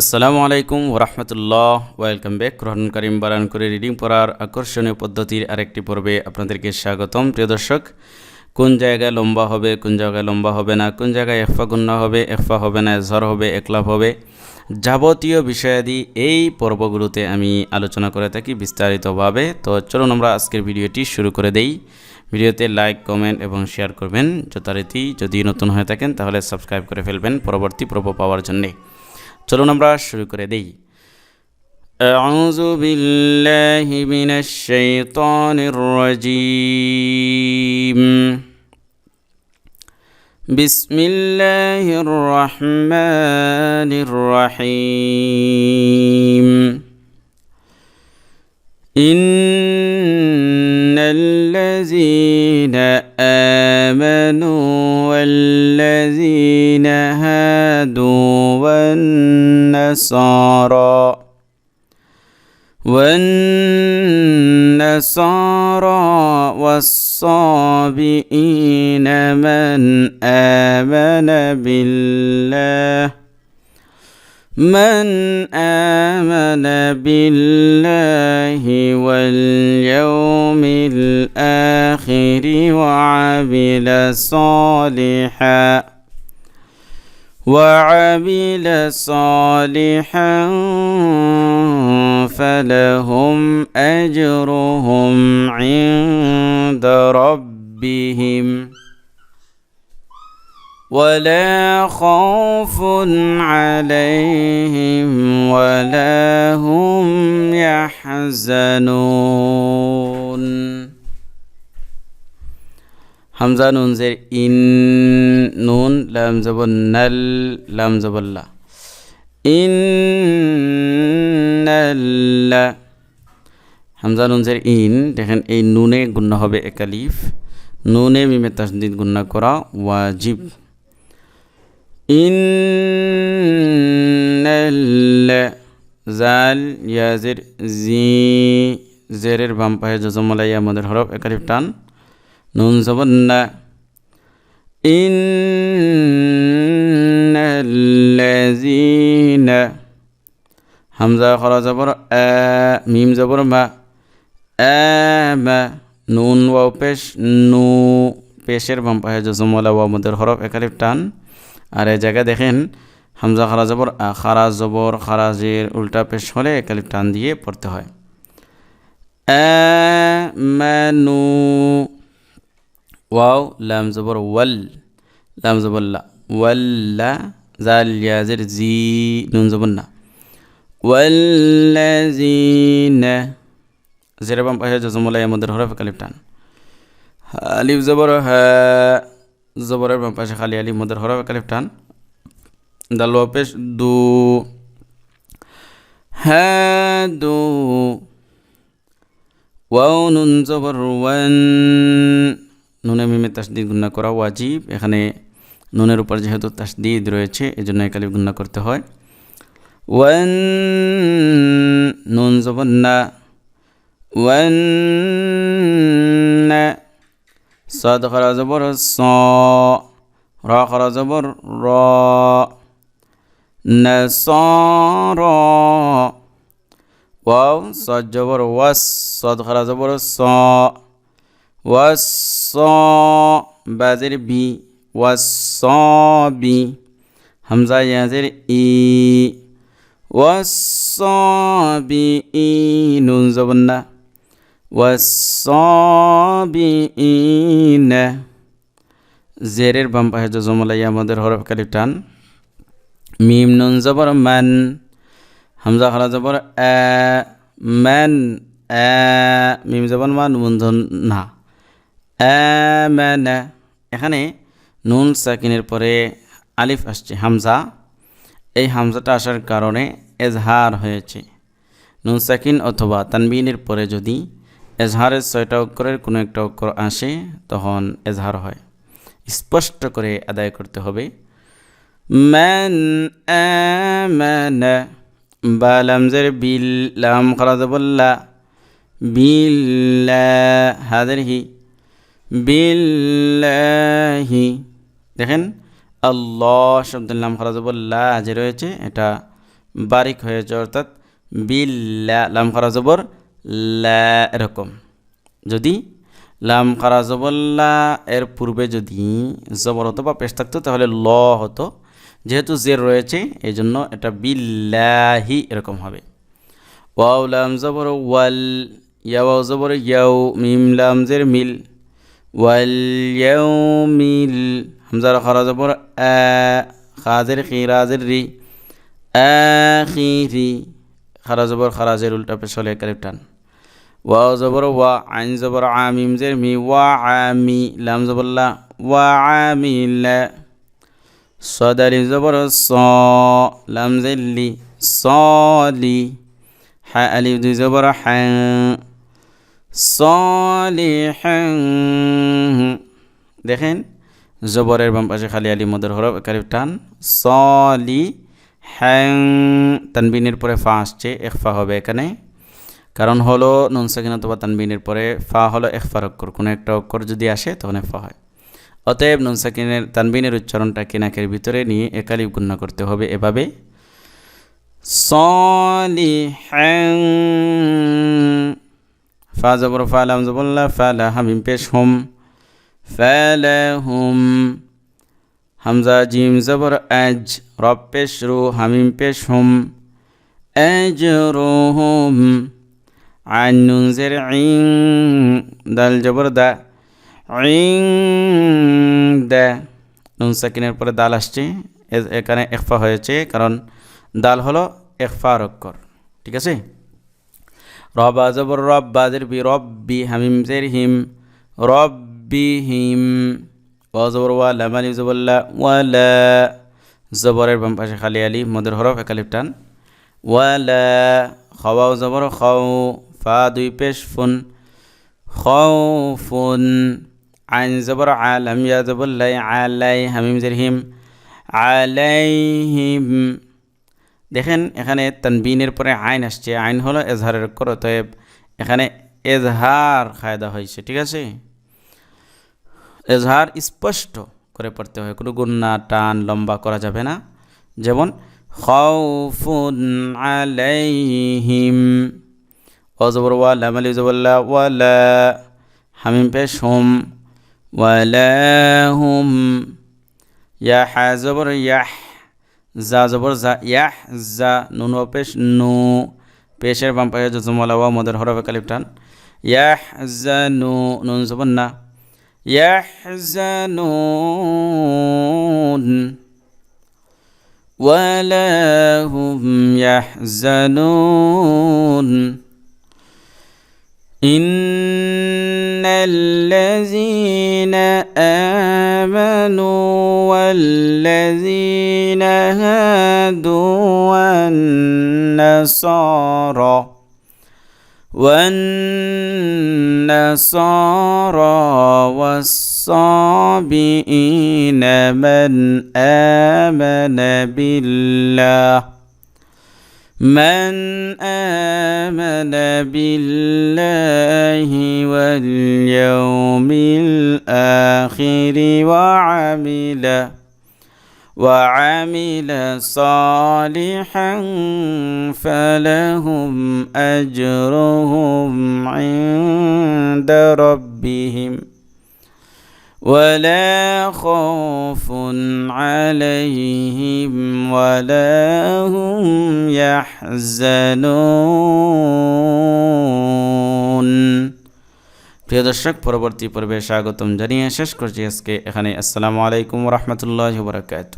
আসসালামু আলাইকুম ওরহমতুল্লাহ। Welcome back. রহন করিম বারান করে রিডিং পড়ার আকর্ষণীয় পদ্ধতির আরেকটি পর্বে আপনাদেরকে স্বাগতম। প্রিয় দর্শক, কোন জায়গায় লম্বা হবে, কোন জায়গায় লম্বা হবে না, কোন জায়গায় একফা গুন্না হবে একফা হবে না ঝড় হবে, একলাভ হবে, যাবতীয় বিষয়াদি এই পর্বগুলোতে আমি আলোচনা করে থাকি বিস্তারিতভাবে। তো চলুন আমরা আজকের ভিডিওটি শুরু করে দেই। ভিডিওতে লাইক, কমেন্ট এবং শেয়ার করবেন যথারীতি। যদি নতুন হয়ে থাকেন তাহলে সাবস্ক্রাইব করে ফেলবেন পরবর্তী পর্ব পাওয়ার জন্যে। চলুন আমরা শুরু করে দেই أعوذ بالله من الشيطان الرجيم بسم الله الرحمن الرحيم إن الذين آمنوا والذين هادوا والنصارى والنصارى والصابئين من آمن بالله من آمن بالله واليوم الآخر وعمل صالحا وعمل صالحا فلهم أجرهم عند ربهم. ولا خوف عليهم ولا هم يحزنون হামজা নুন জের ইন নুন লাম জবর নাল লাম জবল্লা ইন নাল্লা হামজা নুন জের ইন দেখেন এই নুনে গুণ্য হবে একালিফ নুনে মিমে তাসদিদ গুণ্য করা ওয়াজিব ইন নাল্লা জাল ইয়াজের জি, জেরের বাম পায়ে জজমলাই আমাদের হরফ একালিফ টান, নুন জবন্না ইন্নাল্লাযীনা হামজা, খরা, জবর, আ, মিম, জবর, মা। আমা নুন, ওয়াও, পেশ, নু, পেশের বাম পাশে জসমলা ওয়া মদের হরফ একালিফ টান। আর এই জায়গায় দেখেন, হামজা খারা জবর খারা জবর খারাজের উল্টা পেশ হলে একালিফ টান দিয়ে পড়তে হয়। আমানু, ওয়াও, লাম জবর, ওয়াল, লাম জবর, লা ওয়াল্লা জাল, ইয়াজের, জি, নুন জবর, না। জেরে পাশে জজমুলাই আমাদের হরফ কালিফ টান। আলিফ জবর, হা জবরের বাম পাশে খালি আলিফ মদের হরফ কালিফ টান। দাল পেশ দু হ্যাঁ দু, ওয়াও নুন জবর ওয়ান। নুনে মিমে তাসদিদ গুন্না করা ওয়াজিব। এখানে নুনের উপর যেহেতু তাসদিদ রয়েছে এই জন্য একালিফ গুন্না করতে হয়। ওয়ান, নুন জবর না। ওয়ান صاد خرا زبر صا را خرا زبر را نصارى واو صاد جبر وس صاد خرا زبر صا والصا بازر بي والصابي همزة يازر إي والصابئين نون زبنا ওয়াসবিন জেরের বাম পাহে জজমলাই আমাদের হরফ টান মিম নুন জবর ম্যান হামজা খালা জবর এ ম্যান এ মিম জবর মা নুমন্ধন না এ ম্যান এখানে নুন সাকিনের পরে আলিফ আসছে হামজা। এই হামজাটা আসার কারণে এজহার হয়েছে। নুন সাকিন অথবা তানবিনের পরে যদি এজহারের ছয়টা অক্ষরের কোনো একটা অক্ষর আসে, তখন এজহার হয়। স্পষ্ট করে আদায় করতে হবে। মান আমানা বা লামজের বিল লাম খালাজবল্লা বিল্লা হাদের হি বিল্লাহি দেখেন, আল্লাহ শব্দের নাম খারাজবল্লা যে রয়েছে, এটা বারিক হয়েছে অর্থাৎ বিল্লা লাম খারা জবর লা এরকম। যদি লাম খারা জবল্লা, এর পূর্বে যদি জবর হতো বা পেশ থাকতো, তাহলে ল হতো। যেহেতু জের রয়েছে এই জন্য এটা বিল্লাহি এরকম হবে। ওয়াও লাম জবর ওয়াল ইয়াও জবর ইয়াও, মিম লাম জের মিল। ওয়াল ইয়াও মিল, হামজার খারা জবর আ খাজের খিরাজের রি আখিরি খারা জবর খারাজের উল্টা হলে কালিফ টান। ওয়াও জবর, ওয়া আইন জবর, আমিম জের মি, ওয়া আমি, লাম জবরলা ওয়া আমিলা সদারি জবর, স, লাম জেল্লি সলি হা আলিফ দুই জবর হ্যাঁ। সলিহ্যাঁ দেখেন, জবরের বাম পাশে খালি আলি মদের হরফ একালিফ টান। সলি হ্যাং তানবিনের পরে ফা আসছে একফা হবে এখানে। কারণ হলো নুন সাকিন অথবা তানবিনের পরে ফা হলো একফার অক্ষর, কোনো একটা অক্ষর যদি আসে তখন ফা হয়। অতএব নুন সাকিনের, তানবিনের উচ্চারণটা কেনাকের ভিতরে নিয়ে একালি গুণ্য করতে হবে এভাবে। সলিহ্যাং ফা জবর, ফা লাম জবল্লা ফা হামিম পেশ হুম ফালাহুম হামজা জিম জবর আজ রব পেশ রু হামিম পেশ হুম। আজরুহুম আইন নুন জের ইং, দাল জবর দা, ইং দা। নুন সাকিনের পরে দাল আসছে এখানে একফা হয়েছে, কারণ দাল হলো একফার অক্ষর ঠিক আছে? রবা জবর রব বাজের বি রব্বি, হামিম জের হিম রব্বিহিম ওয়া জবর ওয়া লাম আলিফ জবল্লা ওয়ালা জবরের বাম পাশে খালি আলি মদের হরফ একালিফ টান ওয়ালা খাওয়াও জবর খাও ফা দুই পেশ ফুন খাউফুন আইন জবর আলাম ইয়া জবল্লাই আলাই হামিম জের হিম আলাইহিম দেখেন, এখানে তানবিনের পরে আইন আসছে। আইন হলো এজহারের অক্ষর অতএব এখানে এজহার খায়দা হয়েছে, ঠিক আছে? এজহার স্পষ্ট করে পড়তে হয় কোনো গুন্না টান লম্বা করা যাবে না। যেমন, খাউফুন আলাইহিম। অজবর ওয়ালা মালি জবল্লা ওয়ালা হামিম পেশ, হুম। ওয়ালা হুম। ইয়া হা জবর ইয়াহ। জা জবর জা ইয়াহ জা নুন পেশ, নু। পেশের বাম পাশে জজমলা ওয়া মদের হরফে কালিফ টান। ইয়াহ জা নু। নুন, জবর না। يحزنون ولا هم يحزنون إن الذين آمنوا والذين هادوا والنصارى والنصارى والصابئين من آمن بالله. من آمن بالله واليوم الآخر وعمل وعمل صالحا فلهم أجرهم عند ربهم ولا خوف عليهم ولا هم يحزنون প্রিয় দর্শক পরবর্তী পর্বে স্বাগতম জানিয়ে শেষ করছি আজকে এখানে আসসালামু আলাইকুম রহমতুল্লাহ বরাকাতু